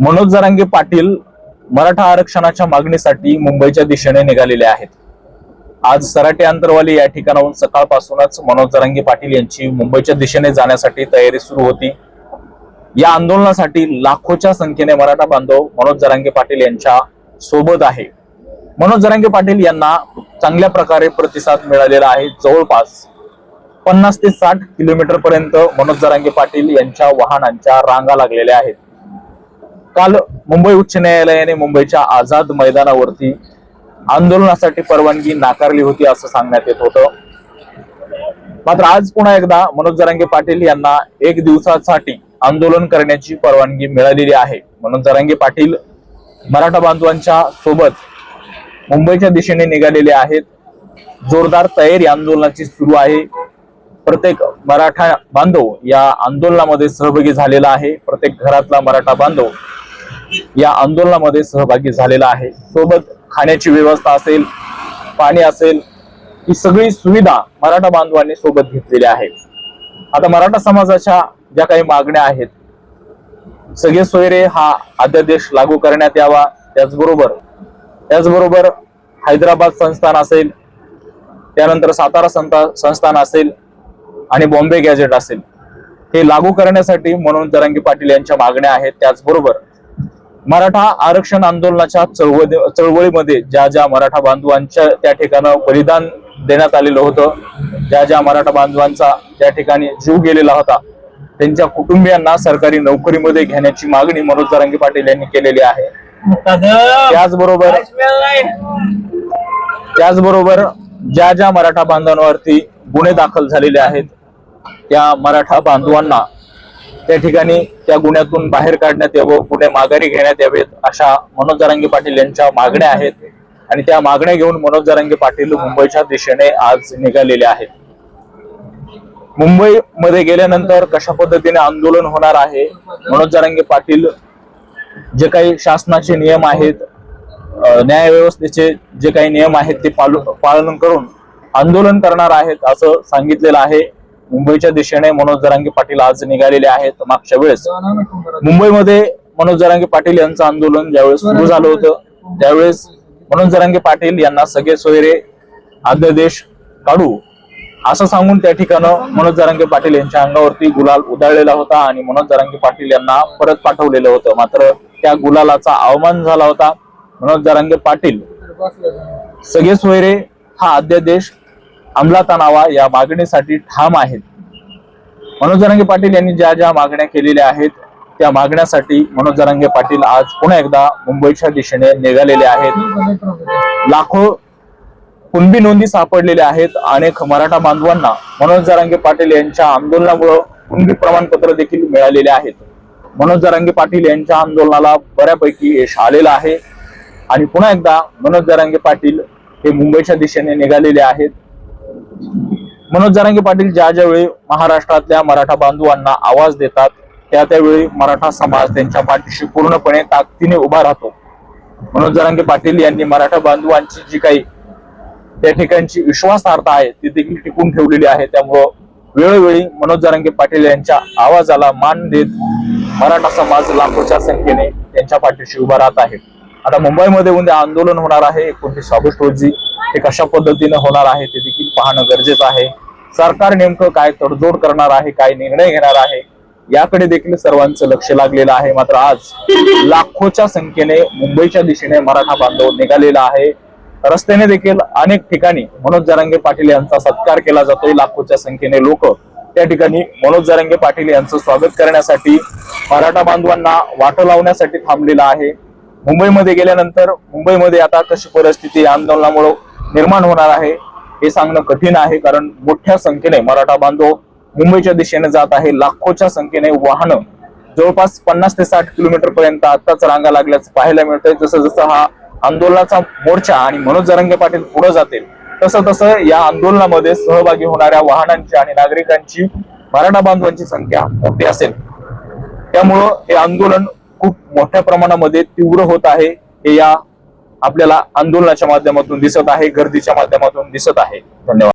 मनोज जरांगे पाटील मराठा आरक्षणाच्या मागणीसाठी मुंबईच्या दिशेने निघालेले आहेत. आज सराटे अंतरवाली या ठिकाणाहून सकाळपासूनच मनोज जरांगे पाटील यांची मुंबईच्या दिशेने जाण्यासाठी तयारी सुरू होती. या आंदोलनासाठी लाखोच्या संख्येने मराठा बांधव मनोज जरांगे पाटील यांच्या सोबत आहे. मनोज जरांगे पाटील यांना चांगल्या प्रकारे प्रतिसाद मिळालेला आहे. जवळपास पन्नास ते साठ किलोमीटर पर्यंत मनोज जरांगे पाटील यांच्या वाहनांच्या रांगा लागलेल्या आहेत. काल मुंबई उच्च न्यायालयाने मुंबईच्या आझाद मैदानावरती आंदोलनासाठी परवानगी नाकारली होती असं सांगण्यात येत होतं. मात्र आज पुन्हा एकदा मनोज जरांगे पाटील यांना एक दिवसासाठी आंदोलन करण्याची परवानगी मिळालेली आहे. मनोज जरांगे पाटील मराठा बांधवांच्या सोबत मुंबईच्या दिशेने निघालेले आहेत. जोरदार तयारी आंदोलनाची सुरू आहे. प्रत्येक मराठा बांधव या आंदोलनामध्ये सहभागी झालेला आहे. प्रत्येक घरातला मराठा बांधव या आंदोलनामध्ये सहभागी झालेला आहे. सोबत खाण्याची व्यवस्था असेल पाणी असेल ही सगळी सुविधा मराठा बांधवांनी सोबत घेतलेली आहे. आता मराठा समाजाच्या ज्या काही मागण्या आहेत सगळे सोयरे हा अध्यादेश लागू करण्यात यावा. त्याचबरोबर त्याचबरोबर हैदराबाद संस्थान असेल त्यानंतर सातारा संता संस्थान असेल आणि बॉम्बे गॅजेट असेल. हे लागू करण्यासाठी म्हणून जरांगी पाटील यांच्या मागण्या आहेत त्याचबरोबर मराठा आरक्षण आंदोलनाच्या चळवळी चळवळीमध्ये ज्या ज्या मराठा बांधवांच्या त्या ठिकाणं बलिदान देण्यात आलेलं होतं ज्या ज्या मराठा बांधवांचा त्या ठिकाणी जीव गेलेला होता त्यांच्या कुटुंबियांना सरकारी नोकरीमध्ये घेण्याची मागणी मनोज जरांगे पाटील यांनी केलेली आहे. त्याचबरोबर त्याचबरोबर ज्या ज्या मराठा बांधवांवरती गुन्हे दाखल झालेले आहेत त्या मराठा बांधवांना त्या ठिकाणी त्या गुन्ह्यातून बाहेर काढण्यात यावं पुढे माघारी घेण्यात यावेत अशा मनोज जरांगे पाटील यांच्या मागण्या आहेत. आणि त्या मागण्या घेऊन मनोज जरांगे पाटील मुंबईच्या दिशेने आज निघालेले आहेत. मुंबईमध्ये गेल्यानंतर कशा पद्धतीने आंदोलन होणार आहे? मनोज जरांगे पाटील जे काही शासनाचे नियम आहेत न्यायव्यवस्थेचे जे काही नियम आहेत ते पालन करून आंदोलन करणार आहेत असं सांगितलेलं आहे. मुंबईच्या दिशेने मनोज जरांगे पाटील आज निघालेले आहेत. मागच्या वेळेस मुंबईमध्ये मनोज जरांगे पाटील यांचं आंदोलन ज्यावेळेस सुरू झालं होतं त्यावेळेस मनोज जरांगे पाटील यांना सगळे सोयरे अध्यादेश काढू असं सांगून त्या ठिकाणं मनोज जरांगे पाटील यांच्या अंगावरती गुलाल उधळलेला होता आणि मनोज जरांगे पाटील यांना परत पाठवलेलं होतं. मात्र त्या गुलालाचा अवमान झाला होता. मनोज जरांगे पाटील सगळे सोयरे हा अध्यादेश अंमलात आणावा या मागणीसाठी ठाम आहेत. मनोज जरांगे पाटील यांनी ज्या ज्या मागण्या केलेल्या आहेत त्या मागण्यासाठी मनोज जरांगे पाटील आज पुन्हा एकदा मुंबईच्या दिशेने निघालेले आहेत. लाखो कुणबी नोंदी सापडलेल्या आहेत. अनेक मराठा बांधवांना मनोज जरांगे पाटील यांच्या आंदोलनामुळं कुणबी प्रमाणपत्र देखील मिळालेले आहेत. मनोज जरांगे पाटील यांच्या आंदोलनाला बऱ्यापैकी यश आलेलं आहे. आणि पुन्हा एकदा मनोज जरांगे पाटील हे मुंबईच्या दिशेने निघालेले आहेत. मनोज जरांगे पाटील ज्या ज्यावेळी महाराष्ट्रातल्या मराठा बांधवांना आवाज देतात त्या त्यावेळी मराठा समाज त्यांच्या पाठीशी पूर्णपणे ताकदीने उभा राहतो. मनोज जरांगे पाटील यांनी मराठा बांधवांची जी काही त्या ठिकाणची विश्वासार्हता आहे ती देखील टिकून ठेवलेली आहे. त्यामुळं वेळोवेळी मनोज जरांगे पाटील यांच्या आवाजाला मान देत मराठा समाज लाखोच्या संख्येने त्यांच्या पाठीशी उभा राहत आहे. आता मुंबईमध्ये उद्या आंदोलन होणार आहे. एकोणतीस ऑगस्ट रोजी ते कशा पद्धतीने होणार आहे ते देखील पाहणं गरजेचं आहे. सरकार नेमकं काय तडजोड करणार आहे काय निर्णय घेणार आहे याकडे देखील सर्वांचं लक्ष लागलेलं आहे. मात्र आज लाखोच्या संख्येने मुंबईच्या दिशेने मराठा बांधव निघालेला आहे. रस्त्याने देखील अनेक ठिकाणी मनोज जरांगे पाटील यांचा सत्कार केला जातोय. लाखोच्या संख्येने लोक त्या ठिकाणी मनोज जरांगे पाटील यांचं स्वागत करण्यासाठी मराठा बांधवांना वाट लावण्यासाठी थांबलेला आहे. मुंबईमध्ये गेल्यानंतर मुंबईमध्ये आता कशी परिस्थिती आंदोलनामुळं आंदोलनामुळे निर्माण होणार आहे हे सांगणं कठीण आहे कारण मोठ्या संख्येने मराठा बांधव मुंबईच्या दिशेने जात आहे. लाखोच्या संख्येने वाहनं जवळपास पन्नास ते साठ किलोमीटर पर्यंत आताच रांगा लागल्याचं पाहायला मिळतंय. जसं जसं हा आंदोलनाचा मोर्चा आणि मनोज जरंगे पाटील पुढे जातील तसं तसं या आंदोलनामध्ये सहभागी होणाऱ्या वाहनांची आणि नागरिकांची मराठा बांधवांची संख्या मोठी असेल. त्यामुळं हे आंदोलन खूप मोठ्या प्रमाणामध्ये तीव्र होत आहे. हे या आपल्याला आंदोलनाच्या माध्यमातून दिसत आहे गर्दीच्या माध्यमातून दिसत आहे. धन्यवाद.